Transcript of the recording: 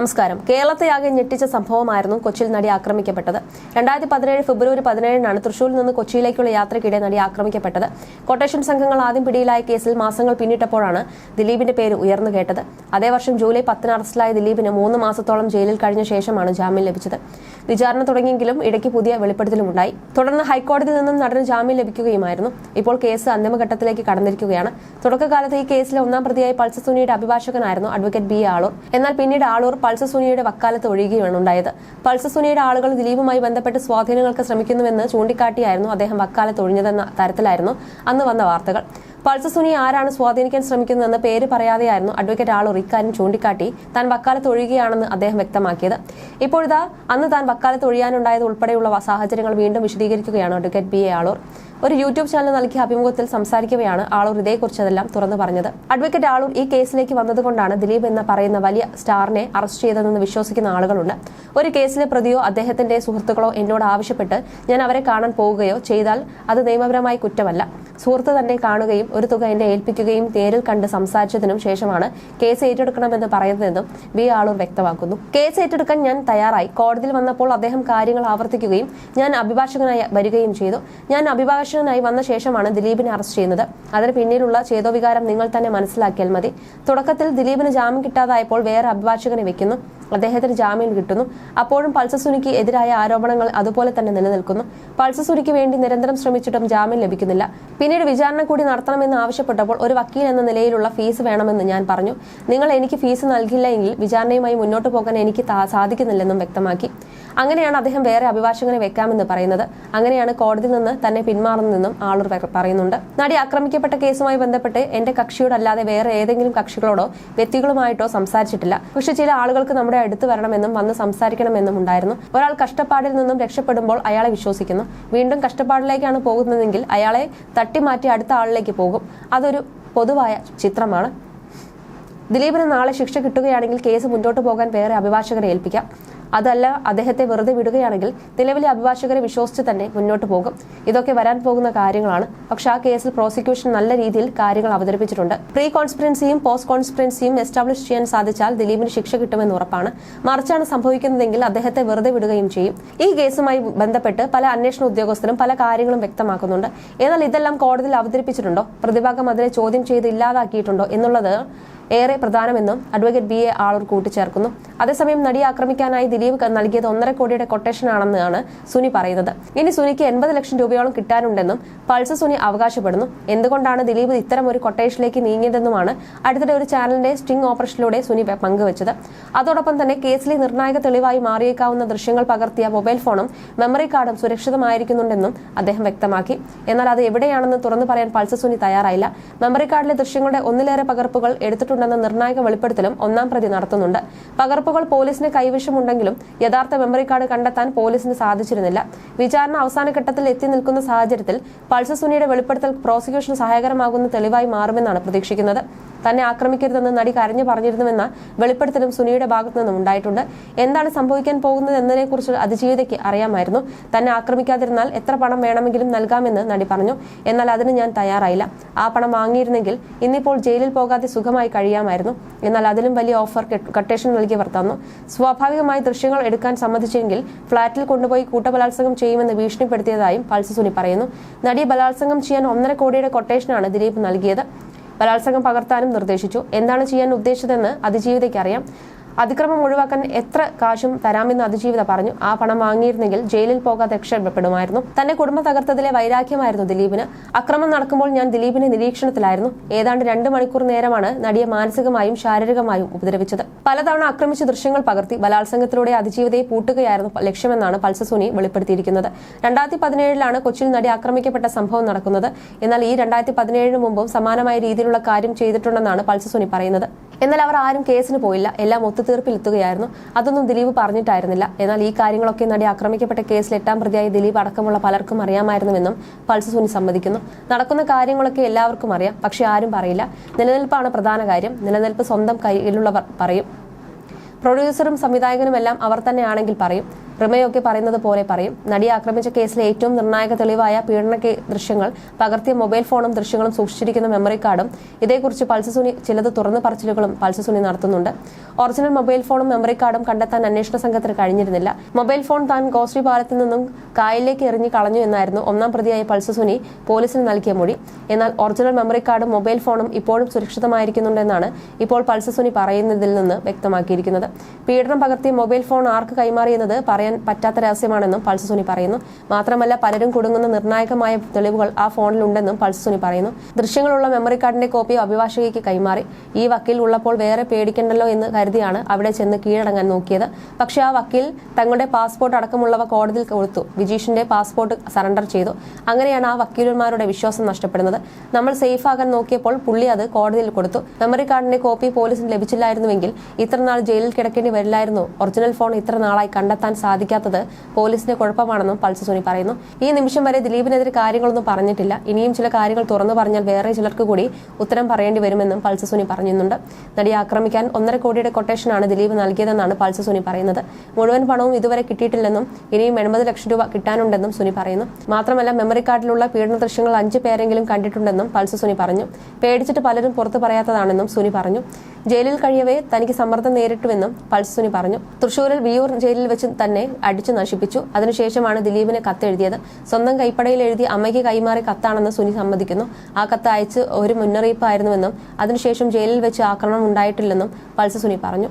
നമസ്കാരം. കേരളത്തെ ആകെ ഞെട്ടിച്ച സംഭവമായിരുന്നു കൊച്ചിയിൽ നടി ആക്രമിക്കപ്പെട്ടത്. രണ്ടായിരത്തി പതിനേഴ് ഫെബ്രുവരി പതിനേഴിനാണ് തൃശൂരിൽ നിന്ന് കൊച്ചിയിലേക്കുള്ള യാത്രയ്ക്കിടെ നടി ആക്രമിക്കപ്പെട്ടത്. കൊട്ടേഷൻ സംഘങ്ങൾ ആദ്യം പിടിയിലായ കേസിൽ മാസങ്ങൾ പിന്നിട്ടപ്പോഴാണ് ദിലീപിന്റെ പേര് ഉയർന്നു കേട്ടത്. അതേ വർഷം ജൂലൈ പത്തിന് അറസ്റ്റിലായ ദിലീപിന് മൂന്ന് മാസത്തോളം ജയിലിൽ കഴിഞ്ഞ ശേഷമാണ് ജാമ്യം ലഭിച്ചത്. വിചാരണ തുടങ്ങിയെങ്കിലും ഇടയ്ക്ക് പുതിയ വെളിപ്പെടുത്തലുമുണ്ടായി. തുടർന്ന് ഹൈക്കോടതിയിൽ നിന്നും നടന് ജാമ്യം ലഭിക്കുകയുമായിരുന്നു. ഇപ്പോൾ കേസ് അന്തിമഘട്ടത്തിലേക്ക് കടന്നിരിക്കുകയാണ്. തുടക്കകാലത്ത് ഈ കേസിലെ ഒന്നാം പ്രതിയായി പൾസ സുനിയുടെ അഭിഭാഷകനായിരുന്നു അഡ്വക്കേറ്റ് ബി ആളൂർ. എന്നാൽ പിന്നീട് ആളൂർ പൾസ സുനിയുടെ വക്കാലത്ത് ഒഴിയുകയാണ് ഉണ്ടായത്. പൾസ സുനിയുടെ ആളുകൾ ദിലീപുമായി ബന്ധപ്പെട്ട് സ്വാധീനങ്ങൾക്ക് ശ്രമിക്കുന്നുവെന്ന് ചൂണ്ടിക്കാട്ടിയായിരുന്നു അദ്ദേഹം വക്കാലത്ത് ഒഴിഞ്ഞതെന്ന തരത്തിലായിരുന്നു അന്ന് വന്ന വാർത്തകൾ. പൾസ സുനി ആരാണ് സ്വാധീനിക്കാൻ ശ്രമിക്കുന്നതെന്ന് പേര് പറയാതെയായിരുന്നു അഡ്വക്കേറ്റ് ആളൂർ ഇക്കാര്യം ചൂണ്ടിക്കാട്ടി താൻ വക്കാലത്ത് ഒഴിയുകയാണെന്ന് അദ്ദേഹം വ്യക്തമാക്കിയത്. ഇപ്പോഴിതാ അന്ന് താൻ വക്കാലത്ത് ഒഴിയാനുണ്ടായത് ഉൾപ്പെടെയുള്ള സാഹചര്യങ്ങൾ വീണ്ടും വിശദീകരിക്കുകയാണ് അഡ്വക്കേറ്റ് ബി എ ആളൂർ. ഒരു യൂട്യൂബ് ചാനൽ നൽകിയ അഭിമുഖത്തിൽ സംസാരിക്കവെയാണ് ആളൂർ ഇതേക്കുറിച്ചതെല്ലാം തുറന്നു പറഞ്ഞത്. അഡ്വക്കേറ്റ് ആളൂർ ഈ കേസിലേക്ക് വന്നതുകൊണ്ടാണ് ദിലീപ് എന്ന് പറയുന്ന വലിയ സ്റ്റാറിനെ അറസ്റ്റ് ചെയ്തതെന്ന് വിശ്വസിക്കുന്ന ആളുകളുണ്ട്. ഒരു കേസിലെ പ്രതിയോ അദ്ദേഹത്തിന്റെ സുഹൃത്തുക്കളോ എന്നോട് ആവശ്യപ്പെട്ട് ഞാൻ അവരെ കാണാൻ പോവുകയോ ചെയ്താൽ അത് നിയമപരമായി കുറ്റമല്ല. സുഹൃത്ത് തന്നെ കാണുകയും ഒരു തുക എന്നെ ഏൽപ്പിക്കുകയും നേരിൽ കണ്ട് സംസാരിച്ചതിനും ശേഷമാണ് കേസ് ഏറ്റെടുക്കണമെന്ന് പറയുന്നതെന്നും വി ആളൂർ വ്യക്തമാക്കുന്നു. കേസ് ഏറ്റെടുക്കാൻ ഞാൻ തയ്യാറായി. കോടതിയിൽ വന്നപ്പോൾ അദ്ദേഹം കാര്യങ്ങൾ ആവർത്തിക്കുകയും ഞാൻ അഭിഭാഷകനായി വരികയും ചെയ്തു. ഞാൻ അഭിഭാഷകനായി വന്ന ശേഷമാണ് ദിലീപിനെ അറസ്റ്റ് ചെയ്യുന്നത്. അതിന് പിന്നിലുള്ള ചേതോവികാരം നിങ്ങൾ തന്നെ മനസ്സിലാക്കിയാൽ മതി. തുടക്കത്തിൽ ദിലീപിന് ജാമ്യം കിട്ടാതായപ്പോൾ വേറെ അഭിഭാഷകനെ വെക്കുന്നു. അദ്ദേഹത്തിന് ജാമ്യം കിട്ടുന്നു. അപ്പോഴും പൾസസുനിക്ക് എതിരായ ആരോപണങ്ങൾ അതുപോലെ തന്നെ നിലനിൽക്കുന്നു. പൾസസുനിക്ക് വേണ്ടി നിരന്തരം ശ്രമിച്ചിട്ടും ജാമ്യം ലഭിക്കുന്നില്ല. പിന്നീട് വിചാരണ കൂടി നടത്തണമെന്ന് ആവശ്യപ്പെട്ടപ്പോൾ ഒരു വക്കീൽ എന്ന നിലയിലുള്ള ഫീസ് വേണമെന്ന് ഞാൻ പറഞ്ഞു. നിങ്ങൾ എനിക്ക് ഫീസ് നൽകില്ല എങ്കിൽ വിചാരണയുമായി മുന്നോട്ട് പോകാൻ എനിക്ക് സാധിക്കുന്നില്ലെന്നും വ്യക്തമാക്കി. അങ്ങനെയാണ് അദ്ദേഹം വേറെ അഭിഭാഷകനെ വെക്കാമെന്ന് പറയുന്നത്. അങ്ങനെയാണ് കോടതിയിൽ നിന്ന് തന്നെ പിന്മാറുന്നതെന്നും ആളൂർ പറയുന്നുണ്ട്. നടി ആക്രമിക്കപ്പെട്ട കേസുമായി ബന്ധപ്പെട്ട് എന്റെ കക്ഷിയോടല്ലാതെ വേറെ ഏതെങ്കിലും കക്ഷികളോടോ വ്യക്തികളുമായിട്ടോ സംസാരിച്ചിട്ടില്ല. പക്ഷെ ചില ആളുകൾക്ക് നമ്മുടെ അടുത്ത് വരണമെന്നും വന്ന് സംസാരിക്കണമെന്നും ഉണ്ടായിരുന്നു. ഒരാൾ കഷ്ടപ്പാടിൽ നിന്നും രക്ഷപ്പെടുമ്പോൾ അയാളെ വിശ്വസിക്കുന്നു. വീണ്ടും കഷ്ടപ്പാടിലേക്കാണ് പോകുന്നതെങ്കിൽ അയാളെ തട്ടിമാറ്റി അടുത്ത ആളിലേക്ക് പോകും. അതൊരു പൊതുവായ ചിത്രമാണ്. ദിലീപിന് നാളെ ശിക്ഷ കിട്ടുകയാണെങ്കിൽ കേസ് മുന്നോട്ട് പോകാൻ വേറെ അഭിഭാഷകരെ ഏൽപ്പിക്കാം. അതല്ല അദ്ദേഹത്തെ വെറുതെ വിടുകയാണെങ്കിൽ നിലവിലെ അഭിഭാഷകരെ വിശ്വസിച്ച് തന്നെ മുന്നോട്ട് പോകും. ഇതൊക്കെ വരാൻ പോകുന്ന കാര്യങ്ങളാണ്. പക്ഷെ ആ കേസിൽ പ്രോസിക്യൂഷൻ നല്ല രീതിയിൽ കാര്യങ്ങൾ അവതരിപ്പിച്ചിട്ടുണ്ട്. പ്രീ കോൺസ്പിറൻസിയും പോസ്റ്റ് കോൺസ്പിറൻസിയും എസ്റ്റാബ്ലിഷ് ചെയ്യാൻ സാധിച്ചാൽ ദിലീപിന് ശിക്ഷ കിട്ടുമെന്ന് ഉറപ്പാണ്. മറിച്ചാണ് സംഭവിക്കുന്നതെങ്കിൽ അദ്ദേഹത്തെ വെറുതെ വിടുകയും ചെയ്യും. ഈ കേസുമായി ബന്ധപ്പെട്ട് പല അന്വേഷണ ഉദ്യോഗസ്ഥരും പല കാര്യങ്ങളും വ്യക്തമാക്കുന്നുണ്ട്. എന്നാൽ ഇതെല്ലാം കോടതിയിൽ അവതരിപ്പിച്ചിട്ടുണ്ടോ? പ്രതിഭാഗം അതിനെ ചോദ്യം ചെയ്ത് ഇല്ലാതാക്കിയിട്ടുണ്ടോ എന്നുള്ളത് ഏറെ പ്രധാനമെന്നും അഡ്വക്കേറ്റ് ബി എ ആളൂർ കൂട്ടിച്ചേർക്കുന്നു. അതേസമയം നടിയെ ആക്രമിക്കാനായി ദിലീപ് നൽകിയത് ഒന്നര കോടിയുടെ കൊട്ടേഷൻ ആണെന്നാണ് സുനി പറയുന്നത്. ഇനി സുനിക്ക് എൺപത് ലക്ഷം രൂപയോളം കിട്ടാനുണ്ടെന്നും പൾസ് സുനി അവകാശപ്പെടുന്നു. എന്തുകൊണ്ടാണ് ദിലീപ് ഇത്തരം ഒരു കൊട്ടേഷനിലേക്ക് നീങ്ങിയതെന്നുമാണ് അടുത്തിടെ ഒരു ചാനലിന്റെ സ്റ്റിംഗ് ഓപ്പറേഷനിലൂടെ സുനി പങ്കുവച്ചത്. അതോടൊപ്പം തന്നെ കേസിലെ നിർണായക തെളിവായി മാറിയേക്കാവുന്ന ദൃശ്യങ്ങൾ പകർത്തിയ മൊബൈൽ ഫോണും മെമ്മറി കാർഡും സുരക്ഷിതമായിരിക്കുന്നുണ്ടെന്നും അദ്ദേഹം വ്യക്തമാക്കി. എന്നാൽ അത് എവിടെയാണെന്ന് തുറന്നു പറയാൻ പൾസ് സുനി തയ്യാറായില്ല. മെമ്മറി കാർഡിലെ ദൃശ്യങ്ങളുടെ ഒന്നിലേറെ പകർപ്പുകൾ എടുത്തിട്ടുണ്ടെന്ന നിർണായക വെളിപ്പെടുത്തലും ഒന്നാം പ്രതി നടത്തുന്നുണ്ട്. പകർപ്പുകൾ പോലീസിന് കൈവശമുണ്ടെങ്കിലും യഥാർത്ഥ മെമ്മറി കാർഡ് കണ്ടെത്താൻ പോലീസിന് സാധിച്ചിരുന്നില്ല. വിചാരണ അവസാന ഘട്ടത്തിൽ എത്തി നിൽക്കുന്ന സാഹചര്യത്തിൽ പൾസസുനിയുടെ വെളിപ്പെടുത്തൽ പ്രോസിക്യൂഷന് സഹായകരമാകുന്ന തെളിവായി മാറുമെന്നാണ് പ്രതീക്ഷിക്കുന്നത്. തന്നെ ആക്രമിക്കരുതെന്ന് നടി കരഞ്ഞു പറഞ്ഞിരുന്നുവെന്ന വെളിപ്പെടുത്തലും സുനിയുടെ ഭാഗത്തു നിന്നും ഉണ്ടായിട്ടുണ്ട്. എന്താണ് സംഭവിക്കാൻ പോകുന്നത് എന്നതിനെക്കുറിച്ച് അതിജീവിതയ്ക്ക് അറിയാമായിരുന്നു. തന്നെ ആക്രമിക്കാതിരുന്നാൽ എത്ര പണം വേണമെങ്കിലും നൽകാമെന്ന് നടി പറഞ്ഞു. എന്നാൽ അതിന് ഞാൻ തയ്യാറായില്ല. ആ പണം വാങ്ങിയിരുന്നെങ്കിൽ ഇന്നിപ്പോൾ ജയിലിൽ പോകാതെ സുഖമായി കഴിയാമായിരുന്നു. എന്നാൽ അതിലും വലിയ ഓഫർ കട്ടേഷൻ നൽകിയവർ തന്നു. സ്വാഭാവികമായി ദൃശ്യങ്ങൾ എടുക്കാൻ സമ്മതിച്ചെങ്കിൽ ഫ്ളാറ്റിൽ കൊണ്ടുപോയി കൂട്ടബലാത്സംഗം ചെയ്യുമെന്ന് ഭീഷണിപ്പെടുത്തിയതായും പൾസ് സുനി പറയുന്നു. നടിയെ ബലാത്സംഗം ചെയ്യാൻ ഒന്നര കോടിയുടെ കൊട്ടേഷനാണ് ദിലീപ് നൽകിയത്. ബലാത്സംഗം പകർത്താനും നിർദ്ദേശിച്ചു. എന്താണ് ചെയ്യാൻ ഉദ്ദേശിച്ചതെന്ന് അതിജീവിതയ്ക്ക് അറിയാം. അതിക്രമം ഒഴിവാക്കാൻ എത്ര കാശും തരാമെന്ന് അതിജീവിത പറഞ്ഞു. ആ പണം വാങ്ങിയിരുന്നെങ്കിൽ ജയിലിൽ പോകാതെ രക്ഷപ്പെടുമായിരുന്നു. തന്റെ കുടുംബം തകർത്തതിലെ വൈരാഗ്യമായിരുന്നു ദിലീപിന്. അക്രമം നടക്കുമ്പോൾ ഞാൻ ദിലീപിന്റെ നിരീക്ഷണത്തിലായിരുന്നു. ഏതാണ്ട് രണ്ട് മണിക്കൂർ നേരമാണ് നടിയെ മാനസികമായും ശാരീരികമായും ഉപദ്രവിച്ചത്. പലതവണ ആക്രമിച്ച ദൃശ്യങ്ങൾ പകർത്തി ബലാത്സംഗത്തിലൂടെ അതിജീവിതയെ പൂട്ടുകയായിരുന്നു ലക്ഷ്യമെന്നാണ് പൾസസുനി വെളിപ്പെടുത്തിയിരിക്കുന്നത്. രണ്ടായിരത്തി പതിനേഴിലാണ് കൊച്ചിയിൽ നടി ആക്രമിക്കപ്പെട്ട സംഭവം നടക്കുന്നത്. എന്നാൽ ഈ രണ്ടായിരത്തി പതിനേഴിന് മുമ്പും സമാനമായ രീതിയിലുള്ള കാര്യം ചെയ്തിട്ടുണ്ടെന്നാണ് പൾസസുനി പറയുന്നത്. എന്നാൽ അവർ ആരും കേസിന് പോയില്ല. എല്ലാം ഒത്തുതീർപ്പിലെത്തുകയായിരുന്നു അതൊന്നും ദിലീപ് പറഞ്ഞിട്ടായിരുന്നില്ല. എന്നാൽ ഈ കാര്യങ്ങളൊക്കെ നടി ആക്രമിക്കപ്പെട്ട കേസിൽ എട്ടാം പ്രതിയായി ദിലീപ് അടക്കമുള്ള പലർക്കും അറിയാമായിരുന്നുവെന്നും പൾസ് സുനി സമ്മതിക്കുന്നു. നടക്കുന്ന കാര്യങ്ങളൊക്കെ എല്ലാവർക്കും അറിയാം. പക്ഷെ ആരും പറയില്ല. നിലനിൽപ്പാണ് പ്രധാന കാര്യം. നിലനിൽപ്പ് സ്വന്തം കയ്യിലുള്ളവർ പറയും. പ്രൊഡ്യൂസറും സംവിധായകനുമെല്ലാം അവർ തന്നെയാണെങ്കിൽ പറയും. റിമയൊക്കെ പറയുന്നത് പോലെ പറയും. നടിയെ ആക്രമിച്ച കേസിലെ ഏറ്റവും നിർണായക തെളിവായ പീഡന ദൃശ്യങ്ങൾ പകർത്തിയ മൊബൈൽ ഫോണും ദൃശ്യങ്ങളും സൂക്ഷിച്ചിരിക്കുന്ന മെമ്മറി കാർഡും ഇതേക്കുറിച്ച് പൾസസുനി ചിലത് തുറന്നു പറച്ചിലുകളും പൾസസുനി നടത്തുന്നുണ്ട്. ഒറിജിനൽ മൊബൈൽ ഫോണും മെമ്മറി കാർഡും കണ്ടെത്താൻ അന്വേഷണ സംഘത്തിന് കഴിഞ്ഞിരുന്നില്ല. മൊബൈൽ ഫോൺ താൻ ഗോശ്രീ പാലത്തിൽ നിന്നും കായലിലേക്ക് എറിഞ്ഞു കളഞ്ഞു എന്നായിരുന്നു ഒന്നാം പ്രതിയായ പൾസസുനി പോലീസിന് നൽകിയ മൊഴി. എന്നാൽ ഒറിജിനൽ മെമ്മറി കാർഡും മൊബൈൽ ഫോണും ഇപ്പോഴും സുരക്ഷിതമായിരിക്കുന്നുണ്ടെന്നാണ് ഇപ്പോൾ പൾസസുനി പറയുന്നതിൽ നിന്ന് വ്യക്തമാക്കിയിരിക്കുന്നത്. പീഡനം പകർത്തിയ മൊബൈൽ ഫോൺ ആർക്ക് കൈമാറിയെന്നത് പറയാൻ പറ്റാത്ത രഹസ്യമാണെന്നും പൾസ് സുനി പറയുന്നു. മാത്രമല്ല പലരും കുടുങ്ങുന്ന നിർണായകമായ തെളിവുകൾ ആ ഫോണിലുണ്ടെന്നും പൾസസുനി പറയുന്നു. ദൃശ്യങ്ങളുള്ള മെമ്മറി കാർഡിന്റെ കോപ്പി അഭിഭാഷകയ്ക്ക് കൈമാറി. ഈ വക്കീൽ ഉള്ളപ്പോൾ വേറെ പേടിക്കണ്ടല്ലോ എന്ന് കരുതിയാണ് അവിടെ ചെന്ന് കീഴടങ്ങാൻ നോക്കിയത്. പക്ഷേ ആ വക്കീൽ തങ്ങളുടെ പാസ്പോർട്ട് അടക്കമുള്ളവ കോടതിയിൽ കൊടുത്തു. വിജീഷിന്റെ പാസ്പോർട്ട് സറണ്ടർ ചെയ്തു. അങ്ങനെയാണ് ആ വക്കീലന്മാരുടെ വിശ്വാസം നഷ്ടപ്പെടുന്നത്. നമ്മൾ സേഫ് ആകാൻ നോക്കിയപ്പോൾ പുള്ളി അത് കോടതിയിൽ കൊടുത്തു. മെമ്മറി കാർഡിന്റെ കോപ്പി പോലീസിന് ലഭിച്ചില്ലായിരുന്നുവെങ്കിൽ ഇത്രനാൾ ജയിലിൽ കിടക്കേണ്ടി വരില്ലായിരുന്നു. ഒറിജിനൽ ഫോൺ ഇത്ര നാളായി കണ്ടെത്താൻ സാധിക്കാത്തത് പോലീസിന്റെ കുഴപ്പമാണെന്നും പൾസസുനി പറയുന്നു. ഈ നിമിഷം വരെ ദിലീപിനെതിരെ കാര്യങ്ങളൊന്നും പറഞ്ഞിട്ടില്ല. ഇനിയും ചില കാര്യങ്ങൾ തുറന്നു പറഞ്ഞാൽ വേറെ ചിലർക്ക് കൂടി ഉത്തരം പറയേണ്ടി വരുമെന്നും പൾസസുനി പറയുന്നുണ്ട് നടിയെ ആക്രമിക്കാൻ ഒന്നര കോടിയുടെ കൊട്ടേഷനാണ് ദിലീപ് നൽകിയതെന്നാണ് പൾസസുനി പറയുന്നത്. മുഴുവൻ പണവും ഇതുവരെ കിട്ടിയിട്ടില്ലെന്നും ഇനിയും എൺപത് ലക്ഷം രൂപ കിട്ടാനുണ്ടെന്നും സുനി പറയുന്നു. മാത്രമല്ല മെമ്മറി കാർഡിലുള്ള പീഡന ദൃശ്യങ്ങൾ അഞ്ച് പേരെങ്കിലും കണ്ടിട്ടുണ്ടെന്നും പൾസസുനി പറഞ്ഞു. പേടിച്ചിട്ട് പലരും പുറത്തു പറയാത്തതാണെന്നും സുനി പറഞ്ഞു. ജയിലിൽ കഴിയവേ തനിക്ക് സമ്മർദ്ദം നേരിട്ടുവെന്നും പൾസ് സുനി പറഞ്ഞു. തൃശൂരിൽ വിയൂർ ജയിലിൽ വെച്ച് തന്നെ അടിച്ചു നശിപ്പിച്ചു. അതിനുശേഷമാണ് ദിലീപിന് കത്തെഴുതിയത്. സ്വന്തം കൈപ്പടയിൽ എഴുതി അമ്മയ്ക്ക് കൈമാറി കത്താണെന്ന് സുനി സമ്മതിക്കുന്നു. ആ കത്ത് അയച്ച് ഒരു മുന്നറിയിപ്പായിരുന്നുവെന്നും അതിനുശേഷം ജയിലിൽ വെച്ച് ആക്രമണം ഉണ്ടായിട്ടില്ലെന്നും പൾസസുനി പറഞ്ഞു.